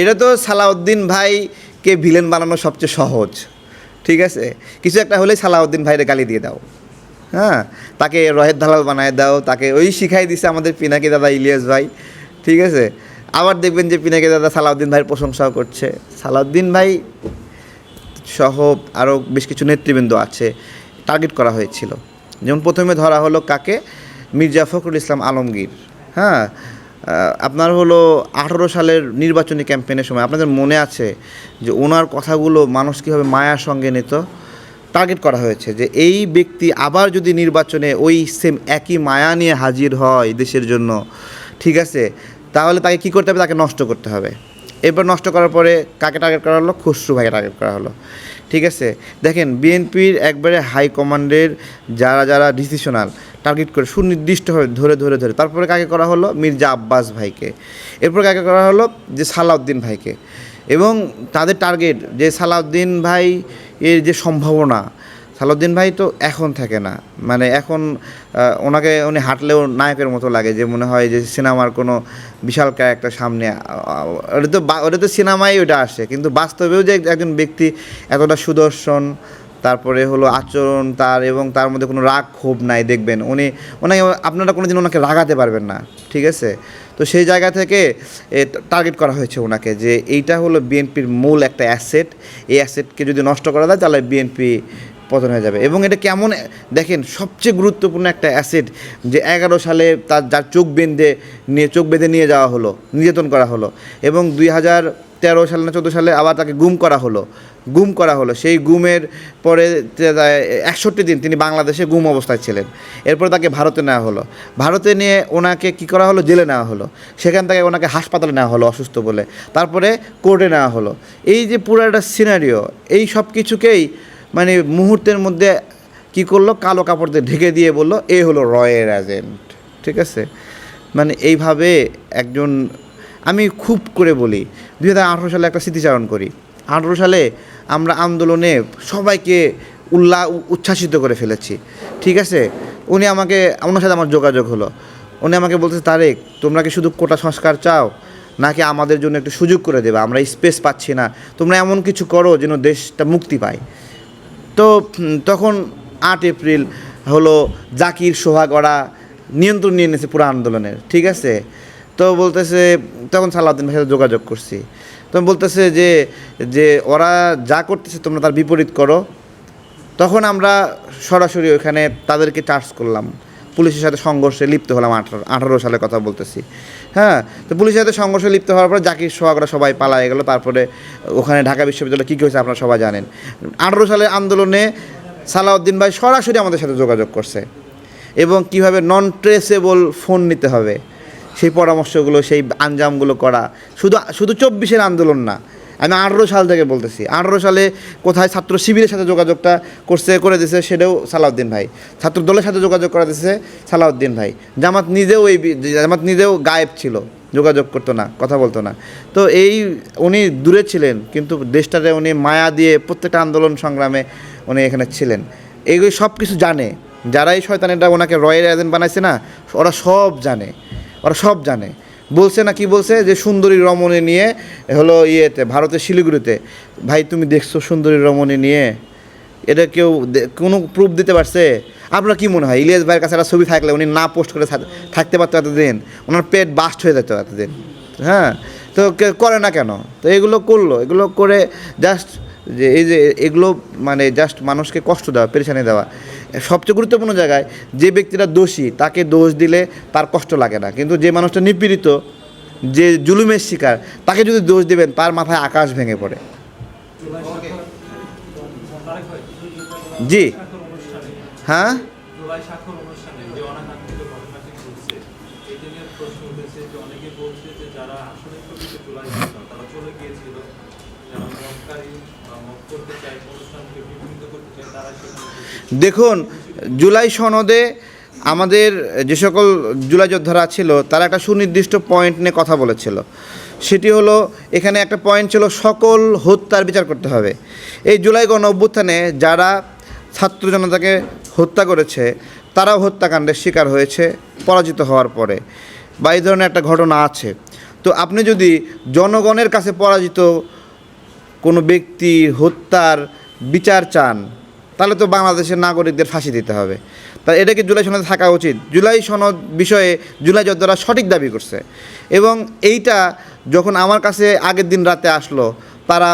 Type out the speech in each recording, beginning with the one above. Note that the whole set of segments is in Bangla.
এটা তো সালাউদ্দিন ভাইকে ভিলেন বানানো সবচেয়ে সহজ, ঠিক আছে? কিছু একটা হলেই সালাউদ্দিন ভাইরে গালি দিয়ে দাও। হ্যাঁ? তাকে রহেদ দালাল বানায় দাও, তাকে ওই শিখাই দিছে আমাদের পিনাকি দাদা ইলিয়াস ভাই, ঠিক আছে? আবার দেখবেন যে পিনাকি দাদা সালাউদ্দিন ভাইয়ের প্রশংসাও করছে। সালাউদ্দিন ভাই সহ আরও বেশ কিছু নেতৃবৃন্দ আছে, টার্গেট করা হয়েছিল। যেমন প্রথমে ধরা হলো কাকে? মির্জা ফখরুল ইসলাম আলমগীর। হ্যাঁ? আপনার হলো আঠারো সালের নির্বাচনী ক্যাম্পেইনের সময় আপনাদের মনে আছে যে ওনার কথাগুলো মানুষ কীভাবে মায়ার সঙ্গে নিত? টার্গেট করা হয়েছে যে এই ব্যক্তি আবার যদি নির্বাচনে ওই সেম একই মায়া নিয়ে হাজির হয় দেশের জন্য, ঠিক আছে? তাহলে তাকে কী করতে হবে? তাকে নষ্ট করতে হবে। এরপর নষ্ট করার পরে কাকে টার্গেট করা হলো? খুসরু ভাইকে টার্গেট করা হলো। ঠিক আছে? দেখেন, বিএনপির একবারে হাই কমান্ডের যারা যারা ডিসিশনাল টার্গেট করে সুনির্দিষ্টভাবে ধরে ধরে ধরে, তারপরে কাকে করা হলো? মির্জা আব্বাস ভাইকে। এরপর কাকে করা হলো? যে সালাউদ্দিন ভাইকে। এবং তাদের টার্গেট যে সালাউদ্দিন ভাই এর যে সম্ভাবনা সালাউদ্দিন ভাই তো এখন থাকে না। মানে এখন ওনাকে উনি হাঁটলেও নায়কের মতো লাগে যে মনে হয় যে সিনেমার কোনো বিশাল ক্যারেক্টার সামনে ওটা তো ওটা তো সিনেমায় ওটা আসে। কিন্তু বাস্তবেও যে একজন ব্যক্তি এতটা সুদর্শন, তারপরে হলো আচরণ তার এবং তার মধ্যে কোনো রাগ ক্ষোভ নাই, দেখবেন উনি ওনাকে আপনারা কোনো দিন ওনাকে রাগাতে পারবেন না, ঠিক আছে? তো সেই জায়গা থেকে টার্গেট করা হয়েছে ওনাকে যে এইটা হলো বিএনপির মূল একটা অ্যাসেট এই অ্যাসেটকে যদি নষ্ট করা যায়, তাহলে বিএনপি পতন হয়ে যাবে। এবং এটা কেমন, দেখেন, সবচেয়ে গুরুত্বপূর্ণ একটা অ্যাসেট যে এগারো সালে তার, যার চোখ বেঁধে নিয়ে, চোখ বেঁধে নিয়ে যাওয়া হলো, নির্যাতন করা হলো। এবং দুই হাজার তেরো সালে না চোদ্দ সালে আবার তাকে গুম করা হলো। গুম করা হলো। সেই গুমের পরে একষট্টি দিন তিনি বাংলাদেশে গুম অবস্থায় ছিলেন। এরপর তাকে ভারতে নেওয়া হলো। ভারতে নিয়ে ওনাকে কি করা হলো? জেলে নেওয়া হলো। সেখান থেকে ওনাকে হাসপাতালে নেওয়া হলো অসুস্থ বলে। তারপরে কোর্টে নেওয়া হলো। এই যে পুরো একটা সিনারিও, এই সব কিছুকেই মানে মুহূর্তের মধ্যে কি করল? কালো কাপড় দিয়ে ঢেকে দিয়ে বলল, এ হলো রয়ের এজেন্ট ঠিক আছে? মানে এইভাবে একজন, আমি খুব করে বলি দুই হাজার আঠেরো সালে একটা স্মৃতিচারণ করি। আঠেরো সালে আমরা আন্দোলনে সবাইকে উল্লা, উচ্ছ্বাসিত করে ফেলেছি। ঠিক আছে? উনি আমাকে, ওনার সাথে আমার যোগাযোগ হলো। উনি আমাকে বলতেছে, তারেক, তোমরা কি শুধু কোটা সংস্কার চাও? নাকি আমাদের জন্য একটু সুযোগ করে দেবে? আমরা স্পেস পাচ্ছি না। তোমরা এমন কিছু করো যেন দেশটা মুক্তি পায়। তো তখন আট এপ্রিল হলো জাকির সোহাগড়া নিয়ন্ত্রণ নিয়ে নিয়েছে পুরো আন্দোলনের, ঠিক আছে? তো বলতেছে, তখন সালাউদ্দিন ভাইয়ের সাথে যোগাযোগ করছি। তখন বলতেছে যে যে ওরা যা করতেছে তোমরা তার বিপরীত করো। তখন আমরা সরাসরি ওখানে তাদেরকে চার্জ করলাম। পুলিশের সাথে সংঘর্ষে লিপ্ত হলাম আঠারো আঠারো সালে কথা বলতেছি। হ্যাঁ তো পুলিশের সাথে সংঘর্ষে লিপ্ত হওয়ার পর জাকির সোহাগরা সবাই পালায় গেল। তারপরে ওখানে ঢাকা বিশ্ববিদ্যালয়ে কী কী হয়েছে আপনারা সবাই জানেন। আঠারো সালের আন্দোলনে সালাউদ্দিন ভাই সরাসরি আমাদের সাথে যোগাযোগ করছে এবং কীভাবে নন ট্রেসেবল ফোন নিতে হবে, সেই পরামর্শগুলো, সেই আঞ্জামগুলো করা। শুধু শুধু চব্বিশের আন্দোলন না আমি আঠারো সাল থেকে বলতেছি। আঠারো সালে কোথায় ছাত্র শিবিরের সাথে যোগাযোগটা করছে, করে দিছে সেটাও সালাউদ্দিন ভাই। ছাত্র দলের সাথে যোগাযোগ করে দিছে সালাউদ্দিন ভাই। জামাত নিজেও এই জামাত নিজেও গায়েব ছিল, যোগাযোগ করতো না, কথা বলতো না। তো এই উনি দূরে ছিলেন, কিন্তু দেশটাতে উনি মায়া দিয়ে প্রত্যেকটা আন্দোলন সংগ্রামে উনি এখানে ছিলেন। এইগুলি সব কিছু জানে। যারাই শয়তানেরা ওনাকে রয়ের এজেন্ট বানাইছে না, ওরা সব জানে। ওরা সব জানে। বলছে না কি বলছে? যে সুন্দরী রমণী নিয়ে হলো ইয়েতে, ভারতের শিলিগুড়িতে। ভাই, তুমি দেখছ সুন্দরী রমণী নিয়ে? এটা কেউ কোনো প্রুফ দিতে পারছে? আপনার কি মনে হয়? ইলিয়াস ভাইয়ের কাছে একটা ছবি থাকলে উনি না পোস্ট করে থাক- থাকতে পারতো এতদিন? ওনার পেট বাস্ট হয়ে যেত এতদিন। হ্যাঁ? তো করে না কেন? তো এগুলো করল। এগুলো করে জাস্ট যে, এই যে, এগুলো মানে জাস্ট মানুষকে কষ্ট দেওয়া, পেরেশানি দেওয়া। সবচেয়ে গুরুত্বপূর্ণ জায়গায় যে ব্যক্তিরা দোষী, তাকে দোষ দিলে তার কষ্ট লাগে না। কিন্তু যে মানুষটা নিপীড়িত, যে জুলুমের শিকার, তাকে যদি দোষ দেবেন, তার মাথায় আকাশ ভেঙে পড়ে। জি। হ্যাঁ? দেখুন, জুলাই সনদে আমাদের যে সকল জুলাই যোদ্ধারা ছিল, তারা একটা সুনির্দিষ্ট পয়েন্ট নিয়ে কথা বলেছিল। সেটি হলো, এখানে একটা পয়েন্ট ছিল সকল হত্যার বিচার করতে হবে। এই জুলাই গণ অভ্যুত্থানে যারা ছাত্র জনতাকে হত্যা করেছে, তারাও হত্যাকাণ্ডের শিকার হয়েছে, পরাজিত হওয়ার পরে। বা এই ধরনের একটা ঘটনা আছে। তো আপনি যদি জনগণের কাছে পরাজিত কোনো ব্যক্তি হত্যার বিচার চান, তাহলে তো বাংলাদেশের নাগরিকদের ফাঁসি দিতে হবে। তা এটা কি জুলাই সনদে থাকা উচিত? জুলাই সনদ বিষয়ে জুলাই যোদ্ধারা সঠিক দাবি করছে। এবং এইটা যখন আমার কাছে আগের দিন রাতে আসলো, তারা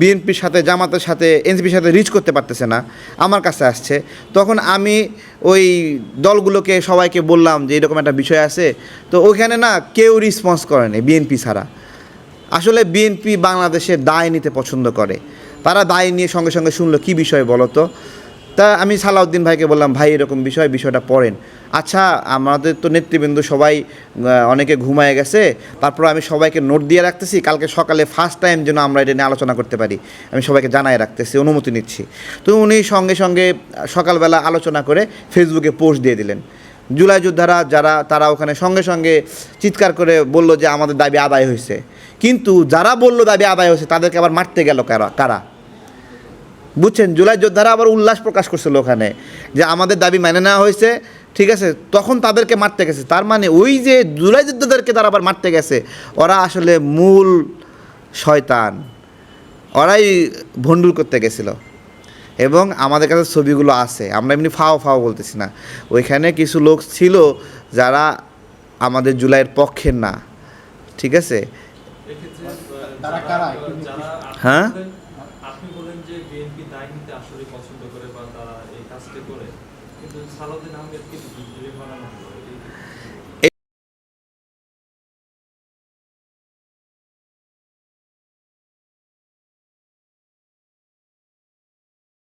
বিএনপির সাথে, জামাতের সাথে, এনসিপির সাথে রিচ করতে পারতেছে না, আমার কাছে আসছে। তখন আমি ওই দলগুলোকে, সবাইকে বললাম যে এরকম একটা বিষয় আছে। তো ওইখানে না কেউ রিসপন্স করেনি বিএনপি ছাড়া। আসলে বিএনপি বাংলাদেশের দায় নিতে পছন্দ করে। তারা দায় নিয়ে সঙ্গে সঙ্গে শুনলো, কী বিষয় বলো তো? তা আমি সালাউদ্দিন ভাইকে বললাম, ভাই, এরকম বিষয়, বিষয়টা পড়েন। আচ্ছা আমাদের তো নেতৃবৃন্দ সবাই অনেকে ঘুমায় গেছে। তারপর আমি সবাইকে নোট দিয়ে রাখতেছি, কালকে সকালে ফার্স্ট টাইম যেন আমরা এটা নিয়ে আলোচনা করতে পারি। আমি সবাইকে জানাই রাখতেছি, অনুমতি নিচ্ছি। তো উনি সঙ্গে সঙ্গে সকালবেলা আলোচনা করে ফেসবুকে পোস্ট দিয়ে দিলেন। জুলাই যোদ্ধারা যারা, তারা ওখানে সঙ্গে সঙ্গে চিৎকার করে বলল যে, আমাদের দাবি আদায় হয়েছে। কিন্তু যারা বলল দাবি আদায় হয়েছে, তাদেরকে আবার মারতে গেল কারা? কারা? বুঝছেন? জুলাই যোদ্ধারা আবার উল্লাস প্রকাশ করছিল ওখানে যে আমাদের দাবি মেনে নেওয়া হয়েছে, ঠিক আছে? তখন তাদেরকে মারতে গেছে। তার মানে ওই যে জুলাই যোদ্ধাদেরকে তারা আবার মারতে গেছে, ওরা আসলে মূল শয়তান। ওরাই ভণ্ডুল করতে গেছিল। এবং আমাদের কাছে ছবিগুলো আছে। আমরা এমনি ফাও ফাও বলতেছি না। ওইখানে কিছু লোক ছিল যারা আমাদের জুলাইয়ের পক্ষের না। ঠিক আছে এক্ষেত্রে আহ, তারা যারা- কারা? একটু যারা আপনি হ্যাঁ? বলেন- আপনি বলেন যে বিএনপি দায় নিতে আসলে পছন্দ করে বা তারা এই কাজটা করে কিন্তু সালাউদ্দিন আহমেদ বিজয়ী বানানো